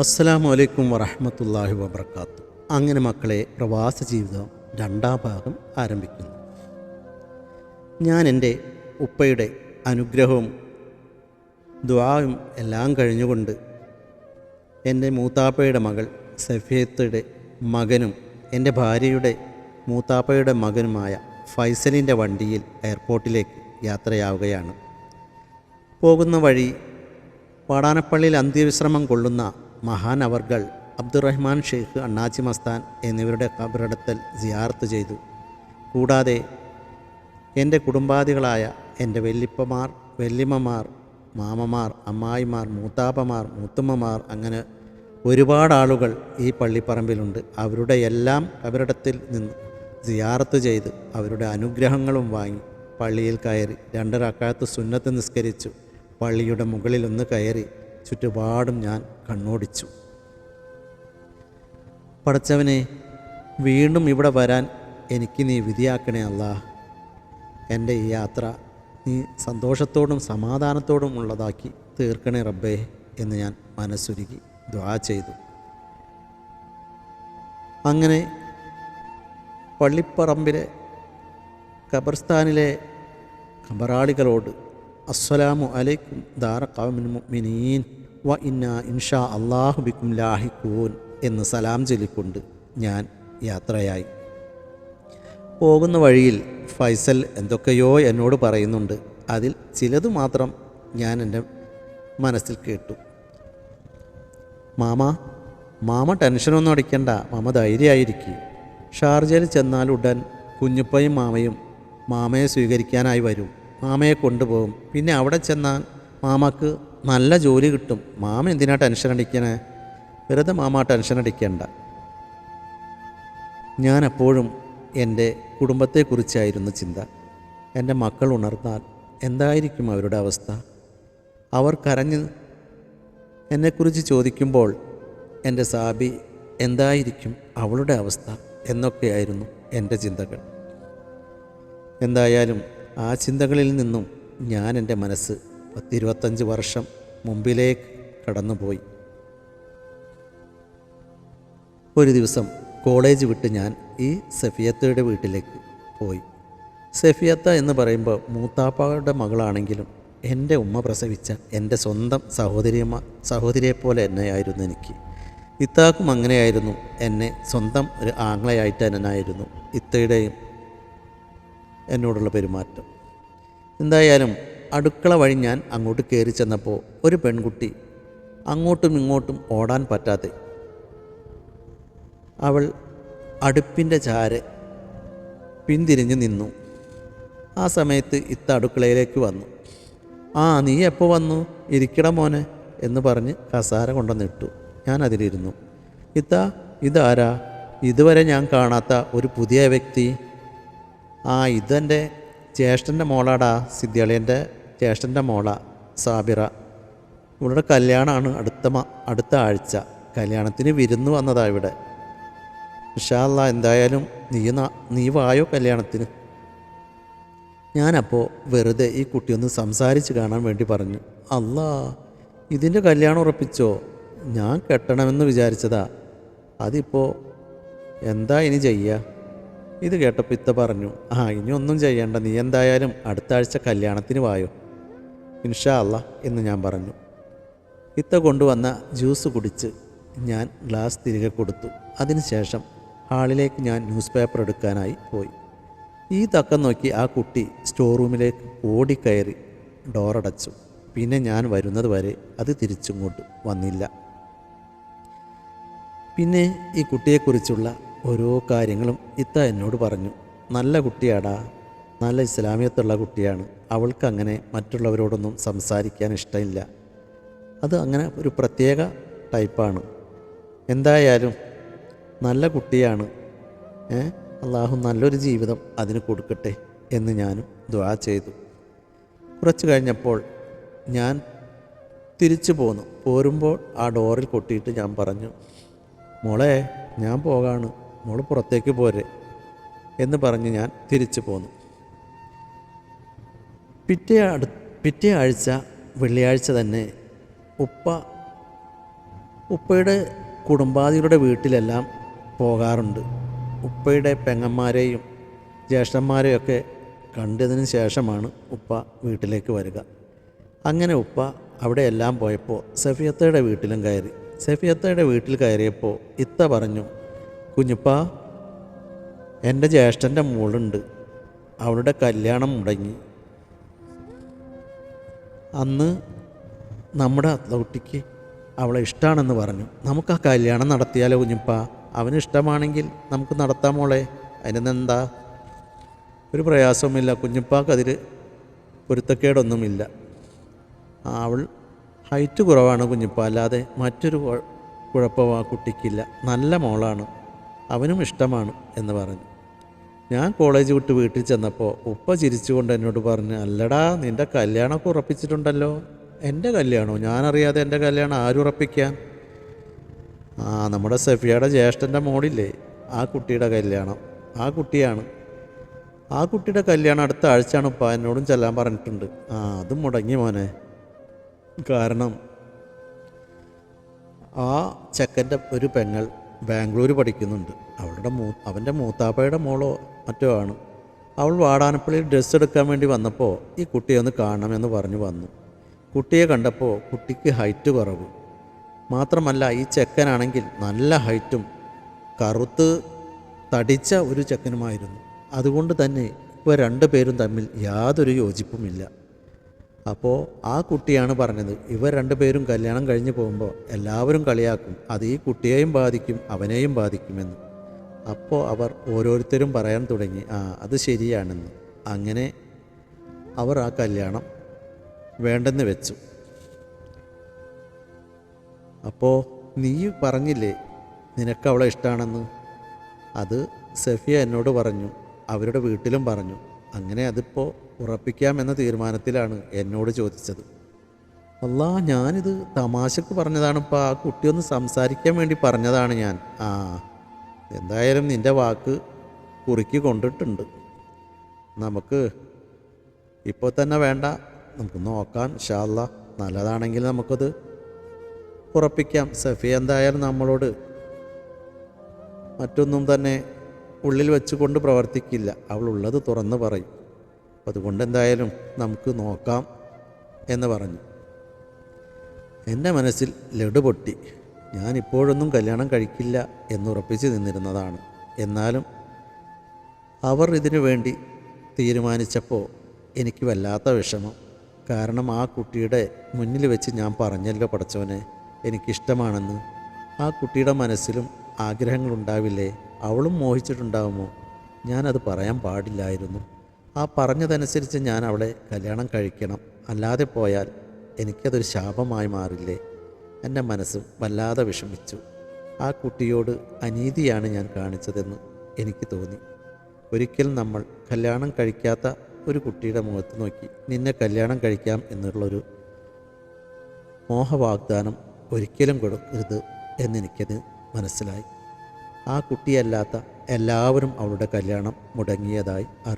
അസ്സലാമു അലൈക്കും വറഹമത്തല്ലാഹി വബർക്കാത്തു അങ്ങനെ മക്കളെ പ്രവാസ ജീവിതം രണ്ടാം ഭാഗം ആരംഭിക്കുന്നു. ഞാൻ എന്റെ ഉപ്പയുടെ അനുഗ്രഹവും ദ്വാവും എല്ലാം കഴിഞ്ഞുകൊണ്ട് എന്റെ മൂത്താപ്പയുടെ മകൾ സഫിയത്തയുടെ മകനും എന്റെ ഭാര്യയുടെ മൂത്താപ്പയുടെ മകനുമായ ഫൈസലിന്റെ വണ്ടിയിൽ എയർപോർട്ടിലേക്ക് യാത്രയാവുകയാണ്. പോകുന്ന വഴി പാടാനപ്പള്ളിയിൽ അന്ത്യവിശ്രമം കൊള്ളുന്ന മഹാൻ അവർകൾ അബ്ദുറഹ്മാൻ ഷെയ്ഖ് അണ്ണാച്ചി മസ്താൻ എന്നിവരുടെ കബറിടത്തിൽ സിയാർത്ത് ചെയ്തു. കൂടാതെ എന്റെ കുടുംബാദികളായ എന്റെ വെല്ലിപ്പമാർ വെല്ലിമമാർ മാമമാർ അമ്മായിമാർ മൂത്താപ്പമാർ മൂത്തുമ്മമാർ അങ്ങനെ ഒരുപാട് ആളുകൾ ഈ പള്ളിപ്പറമ്പിലുണ്ട്. അവരുടെ എല്ലാം കബറിടത്തിൽ നിന്ന് സിയാറത്ത് ചെയ്ത് അവരുടെ അനുഗ്രഹങ്ങളും വാങ്ങി പള്ളിയിൽ കയറി രണ്ട് റക്കാത്ത് സുന്നത്ത് നിസ്കരിച്ചു. പള്ളിയുടെ മുകളിലൊന്ന് കയറി ചുറ്റുപാടും ഞാൻ കണ്ണോടിച്ചു. പടച്ചവനെ വീണ്ടും ഇവിടെ വരാൻ എനിക്ക് നീ വിധിയാക്കണേ അല്ല. എന്റെ ഈ യാത്ര നീ സന്തോഷത്തോടും സമാധാനത്തോടും ഉള്ളതാക്കി തീർക്കണേ റബ്ബേ എന്ന് ഞാൻ മനസ്സുരുകി ദ്വാ ചെയ്തു. അങ്ങനെ പള്ളിപ്പറമ്പിലെ ഖബർസ്ഥാനിലെ ഖബറാളികളോട് അസ്സലാമു അലൈക്കും ദാറ ഖൗമിൻ മുഅ്മിനീൻ. വ ഇന്ന ഇൻഷാ അല്ലാഹു ബിക്കും ലാഹിക്കൂൻ എന്ന് സലാം ചൊല്ലിക്കൊണ്ട് ഞാൻ യാത്രയായി. പോകുന്ന വഴിയിൽ ഫൈസൽ എന്തൊക്കെയോ എന്നോട് പറയുന്നുണ്ട്. അതിൽ ചിലത് മാത്രം ഞാൻ എന്റെ മനസ്സിൽ കേട്ടു. മാമ മാമ ടെൻഷനൊന്നും അടിക്കണ്ട. മാമ ധൈര്യമായിരിക്കും. ഷാർജയിൽ ചെന്നാൽ ഉടൻ കുഞ്ഞുപ്പയും മാമയും മാമയെ സ്വീകരിക്കാനായി വരും. മാമയെ കൊണ്ടുപോകും. പിന്നെ അവിടെ ചെന്നാൽ മാമക്ക് നല്ല ജോലി കിട്ടും. മാമൻ എന്തിനാ ടെൻഷൻ അടിക്കണേ? വെറുതെ മാമ ടെൻഷൻ അടിക്കണ്ട. ഞാൻ എപ്പോഴും എന്റെ കുടുംബത്തെക്കുറിച്ചായിരുന്നു ചിന്ത. എന്റെ മക്കൾ ഉണർന്നാൽ എന്തായിരിക്കും അവരുടെ അവസ്ഥ? അവർ കരഞ്ഞ് എന്നെക്കുറിച്ച് ചോദിക്കുമ്പോൾ എന്റെ സാബി എന്തായിരിക്കും അവളുടെ അവസ്ഥ എന്നൊക്കെയായിരുന്നു എന്റെ ചിന്തകൾ. എന്തായാലും ആ ചിന്തകളിൽ നിന്നും ഞാൻ എന്റെ മനസ്സ് പത്തിരുപത്തഞ്ച് വർഷം മുമ്പിലേക്ക് കടന്നുപോയി. ഒരു ദിവസം കോളേജ് വിട്ട് ഞാൻ ഈ സഫിയത്തയുടെ വീട്ടിലേക്ക് പോയി. സഫിയത്ത എന്ന് പറയുമ്പോൾ മൂത്താപ്പയുടെ മകളാണെങ്കിലും എന്റെ ഉമ്മ പ്രസവിച്ച എന്റെ സ്വന്തം സഹോദരിയമ്മ സഹോദരിയെപ്പോലെ തന്നെയായിരുന്നു എനിക്ക്. ഇത്താക്കും അങ്ങനെയായിരുന്നു എന്നെ സ്വന്തം ഒരു ആംഗ്ലയായിട്ട് തന്നെയായിരുന്നു ഇത്തയുടെയും എന്നോടുള്ള പെരുമാറ്റം. എന്തായാലും അടുക്കള വഴി ഞാൻ അങ്ങോട്ട് കയറി ചെന്നപ്പോൾ ഒരു പെൺകുട്ടി അങ്ങോട്ടും ഇങ്ങോട്ടും ഓടാൻ പറ്റാതെ അവൾ അടുപ്പിന്റെ ചാര് പിന്തിരിഞ്ഞ് നിന്നു. ആ സമയത്ത് ഇത്ത അടുക്കളയിലേക്ക് വന്നു. ആ നീ എപ്പോൾ വന്നു? ഇരിക്കട മോനെ എന്ന് പറഞ്ഞ് കസാര കൊണ്ടുവന്നിട്ടു. ഞാൻ അതിലിരുന്നു. ഇത്ത ഇതാരാ? ഇതുവരെ ഞാൻ കാണാത്ത ഒരു പുതിയ വ്യക്തി. ആ ഇതെന്റെ ജ്യേഷ്ഠന്റെ മോളാടാ സിദ്ധ്യാളിയന്റെ ജ്യേഷ്ഠന്റെ മോള സാബിറ. ഇവളുടെ കല്യാണമാണ് അടുത്ത അടുത്ത ആഴ്ച. കല്യാണത്തിന് വിരുന്ന് വന്നതാ ഇവിടെ. ഇഷാല്ല എന്തായാലും നീ ന- നീ വായോ കല്യാണത്തിന്? ഞാനപ്പോൾ വെറുതെ ഈ കുട്ടിയൊന്ന് സംസാരിച്ച് കാണാൻ വേണ്ടി പറഞ്ഞു. അല്ല ഇതിന്റെ കല്യാണം ഉറപ്പിച്ചോ? ഞാൻ കെട്ടണമെന്ന് വിചാരിച്ചതാ. അതിപ്പോൾ എന്താ ഇനി ചെയ്യുക ഇത് കേട്ടപ്പോൾ ഇത്ത പറഞ്ഞു. ആ ഇനി ഒന്നും ചെയ്യണ്ട. നീ എന്തായാലും അടുത്ത ആഴ്ച കല്യാണത്തിന് വായോ. ഇൻഷാ അല്ല എന്ന് ഞാൻ പറഞ്ഞു. ഇത്ത കൊണ്ടുവന്ന ജ്യൂസ് കുടിച്ച് ഞാൻ ഗ്ലാസ് തിരികെ കൊടുത്തു. അതിനുശേഷം ഹാളിലേക്ക് ഞാൻ ന്യൂസ് പേപ്പർ എടുക്കാനായി പോയി. ഈ തക്കം നോക്കി ആ കുട്ടി സ്റ്റോർ റൂമിലേക്ക് ഓടിക്കയറി ഡോറടച്ചു. പിന്നെ ഞാൻ വരുന്നത് വരെ അത് തിരിച്ചിങ്ങോട്ട് വന്നില്ല. പിന്നെ ഈ കുട്ടിയെക്കുറിച്ചുള്ള ഓരോ കാര്യങ്ങളും ഇത്ത എന്നോട് പറഞ്ഞു. നല്ല കുട്ടിയാടാ നല്ല ഇസ്ലാമിയത്തുള്ള കുട്ടിയാണ്. അവൾക്ക് അങ്ങനെ മറ്റുള്ളവരോടൊന്നും സംസാരിക്കാൻ ഇഷ്ടമില്ല. അത് അങ്ങനെ ഒരു പ്രത്യേക ടൈപ്പാണ്. എന്തായാലും നല്ല കുട്ടിയാണ്. അള്ളാഹു നല്ലൊരു ജീവിതം അതിന് കൊടുക്കട്ടെ എന്ന് ഞാനും ദ്വാ ചെയ്തു. കുറച്ച് കഴിഞ്ഞപ്പോൾ ഞാൻ തിരിച്ചു പോന്നു. പോരുമ്പോൾ ആ ഡോറിൽ കൊട്ടിയിട്ട് ഞാൻ പറഞ്ഞു മോളെ ഞാൻ പോകാണ്. മോൾ പുറത്തേക്ക് പോരെ എന്ന് പറഞ്ഞ് ഞാൻ തിരിച്ചു പോന്നു. പിറ്റേ അടു പിറ്റേ ആഴ്ച വെള്ളിയാഴ്ച തന്നെ ഉപ്പ ഉപ്പയുടെ കുടുംബാദികളുടെ വീട്ടിലെല്ലാം പോകാറുണ്ട്. ഉപ്പയുടെ പെങ്ങന്മാരെയും ജ്യേഷ്ഠന്മാരെയൊക്കെ കണ്ടതിന് ശേഷമാണ് ഉപ്പ വീട്ടിലേക്ക് വരിക. അങ്ങനെ ഉപ്പ അവിടെ എല്ലാം പോയപ്പോൾ സഫിയത്തയുടെ വീട്ടിലും കയറി. സഫിയത്തയുടെ വീട്ടിൽ കയറിയപ്പോൾ ഇത്ത പറഞ്ഞു കുഞ്ഞുപ്പ എന്റെ ജ്യേഷ്ഠന്റെ മോളുണ്ട്. അവളുടെ കല്യാണം മുടങ്ങി. അന്ന് നമ്മുടെ കുട്ടിക്ക് അവളെ ഇഷ്ടമാണെന്ന് പറഞ്ഞു. നമുക്ക് ആ കല്യാണം നടത്തിയാലോ കുഞ്ഞിപ്പ? അവന് ഇഷ്ടമാണെങ്കിൽ നമുക്ക് നടത്താം മോളെ. അതിനെന്താ? ഒരു പ്രയാസവുമില്ല. കുഞ്ഞിപ്പാക്കതിൽ പൊരുത്തക്കേടൊന്നുമില്ല. അവൾ ഹൈറ്റ് കുറവാണ് കുഞ്ഞിപ്പ. അല്ലാതെ മറ്റൊരു കുഴപ്പമോ ആ കുട്ടിക്കില്ല. നല്ല മോളാണ്. അവനും ഇഷ്ടമാണ് എന്ന് പറഞ്ഞു. ഞാൻ കോളേജ് വിട്ട് വീട്ടിൽ ചെന്നപ്പോൾ ഉപ്പ ചിരിച്ചുകൊണ്ട് എന്നോട് പറഞ്ഞ് അല്ലടാ നിന്റെ കല്യാണമൊക്കെ ഉറപ്പിച്ചിട്ടുണ്ടല്ലോ. എന്റെ കല്യാണമോ ഞാനറിയാതെ എന്റെ കല്യാണം ആരുറപ്പിക്കാൻ ആ നമ്മുടെ സഫിയയുടെ ജ്യേഷ്ഠന്റെ മോളില്ലേ ആ കുട്ടിയുടെ കല്യാണം. ആ കുട്ടിയാണ്. ആ കുട്ടിയുടെ കല്യാണം അടുത്ത ആഴ്ചയാണ് ഉപ്പ എന്നോടും ചെല്ലാൻ പറഞ്ഞിട്ടുണ്ട്. ആ അതും മുടങ്ങി മോനെ. കാരണം ആ ചെക്കന്റെ ഒരു പെങ്ങൾ ബാംഗ്ലൂർ പഠിക്കുന്നുണ്ട്. അവളുടെ മൂ അവന്റെ മൂത്താപ്പയുടെ മോളോ മറ്റോ ആണ് അവൾ വാടാനപ്പള്ളിയിൽ ഡ്രസ്സ് എടുക്കാൻ വേണ്ടി വന്നപ്പോൾ ഈ കുട്ടിയെ ഒന്ന് കാണണമെന്ന് പറഞ്ഞു വന്നു. കുട്ടിയെ കണ്ടപ്പോൾ കുട്ടിക്ക് ഹൈറ്റ് കുറവ്. മാത്രമല്ല ഈ ചെക്കനാണെങ്കിൽ നല്ല ഹൈറ്റും കറുത്ത് തടിച്ച ഒരു ചെക്കനുമായിരുന്നു. അതുകൊണ്ട് തന്നെ ഇപ്പോൾ രണ്ട് പേരും തമ്മിൽ യാതൊരു യോജിപ്പുമില്ല. അപ്പോൾ ആ കുട്ടിയാണ് പറഞ്ഞത് ഇവർ രണ്ടുപേരും കല്യാണം കഴിഞ്ഞ് പോകുമ്പോൾ എല്ലാവരും കളിയാക്കും. അത് ഈ കുട്ടിയെയും ബാധിക്കും അവനെയും ബാധിക്കുമെന്ന് അപ്പോൾ അവർ ഓരോരുത്തരും പറയാൻ തുടങ്ങി ആ അത് ശരിയാണെന്ന്. അങ്ങനെ അവർ ആ കല്യാണം വേണ്ടെന്ന് വെച്ചു. അപ്പോൾ നീ പറഞ്ഞില്ലേ നിനക്ക് അവളെ ഇഷ്ടമാണെന്ന് അത് സഫിയ എന്നോട് പറഞ്ഞു അവരുടെ വീട്ടിലും പറഞ്ഞു. അങ്ങനെ അതിപ്പോൾ ഉറപ്പിക്കാമെന്ന തീരുമാനത്തിലാണ് എന്നോട് ചോദിച്ചത്. അല്ല ഞാനിത് തമാശക്ക് പറഞ്ഞതാണ് ഇപ്പോൾ ആ കുട്ടിയൊന്ന് സംസാരിക്കാൻ വേണ്ടി പറഞ്ഞതാണ് ഞാൻ. ആ എന്തായാലും നിന്റെ വാക്ക് കുറുക്കി കൊണ്ടിട്ടുണ്ട്. നമുക്ക് ഇപ്പോൾ തന്നെ വേണ്ട. നമുക്ക് നോക്കാം ഷാല്ല നല്ലതാണെങ്കിൽ നമുക്കത് ഉറപ്പിക്കാം. സഫി എന്തായാലും നമ്മളോട് മറ്റൊന്നും തന്നെ ഉള്ളിൽ വെച്ചുകൊണ്ട് പ്രവർത്തിക്കില്ല. അവൾ തുറന്ന് പറയും. അതുകൊണ്ട് എന്തായാലും നമുക്ക് നോക്കാം എന്ന് പറഞ്ഞു. എന്റെ മനസ്സിൽ ലഡു പൊട്ടി. ഞാൻ ഇപ്പോഴൊന്നും കല്യാണം കഴിക്കില്ല എന്നുറപ്പിച്ച് നിന്നിരുന്നതാണ്. എന്നാലും അവർ ഇതിനു വേണ്ടി തീരുമാനിച്ചപ്പോൾ എനിക്ക് വല്ലാത്ത വിഷമം. കാരണം ആ കുട്ടിയുടെ മുന്നിൽ വെച്ച് ഞാൻ പറഞ്ഞല്ലോ പഠിച്ചവനെ എനിക്കിഷ്ടമാണെന്ന്. ആ കുട്ടിയുടെ മനസ്സിലും ആഗ്രഹങ്ങളുണ്ടാവില്ലേ? അവളും മോഹിച്ചിട്ടുണ്ടാവുമോ? ഞാനത് പറയാൻ പാടില്ലായിരുന്നു. ആ പറഞ്ഞതനുസരിച്ച് ഞാൻ അവളെ കല്യാണം കഴിക്കണം. അല്ലാതെ പോയാൽ എനിക്കതൊരു ശാപമായി മാറില്ലേ? എന്റെ മനസ്സ് വല്ലാതെ വിഷമിച്ചു. ആ കുട്ടിയോട് അനീതിയാണ് ഞാൻ കാണിച്ചതെന്ന് എനിക്ക് തോന്നി. ഒരിക്കൽ നമ്മൾ കല്യാണം കഴിക്കാത്ത ഒരു കുട്ടിയുടെ മുഖത്ത് നോക്കി നിന്നെ കല്യാണം കഴിക്കാം എന്നുള്ളൊരു മോഹവാഗ്ദാനം ഒരിക്കലും കൊടുക്കരുത് എന്നെനിക്കത് മനസ്സിലായി. ആ കുട്ടിയല്ലാത്ത എല്ലാവരും അവളുടെ കല്യാണം മുടങ്ങിയതായി അറിഞ്ഞു